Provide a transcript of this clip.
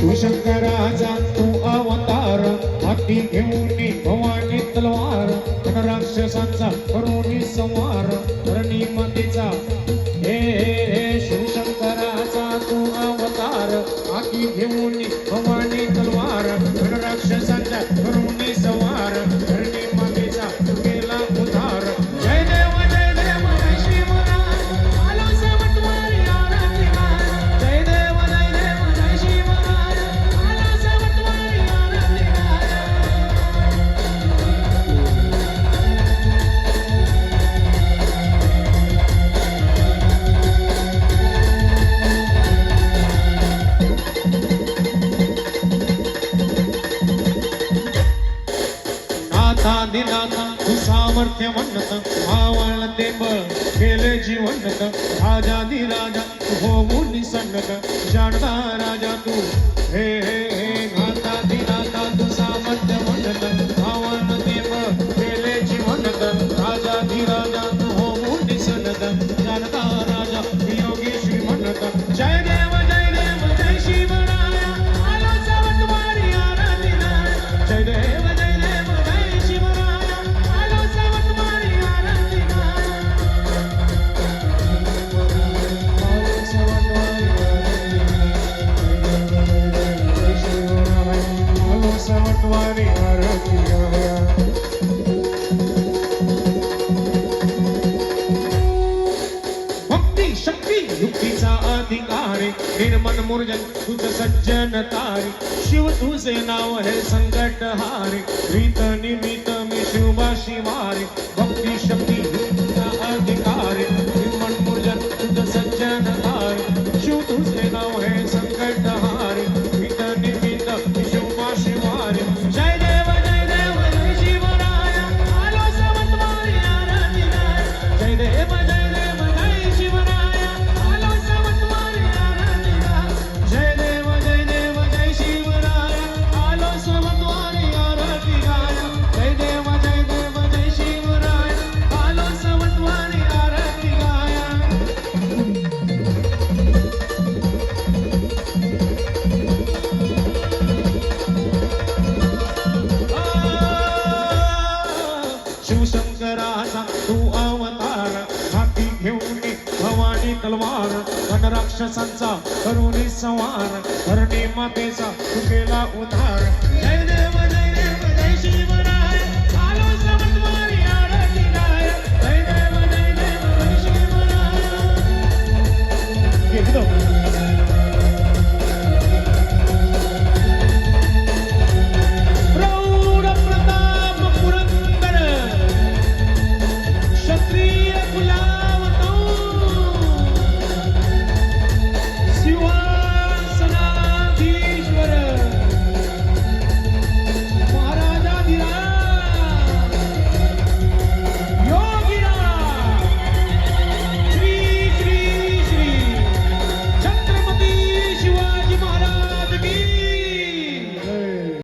शिवशंकराचा तू अवतार. हाती घेऊन भवानी तलवार. राक्षसांचा करुणी संवार रणीमतीचा दाता निदाता तू सामर्थ्य म्हणत ते बळ केले जीवनत राजा राजा तू मुनी संगत जाणता राजा तू. हे हे निर्मन मुर्जन तुझ सज्जन तारी. शिव तुझे नाव हे संकट हारे रीत निमित मी शिवा मारे. शिवशंकराचा तू अवतार. हाती घेऊन भवानी तलवार. वनराक्षसांचा करुणी संवार धरणी मातेचा तुकेला उधार.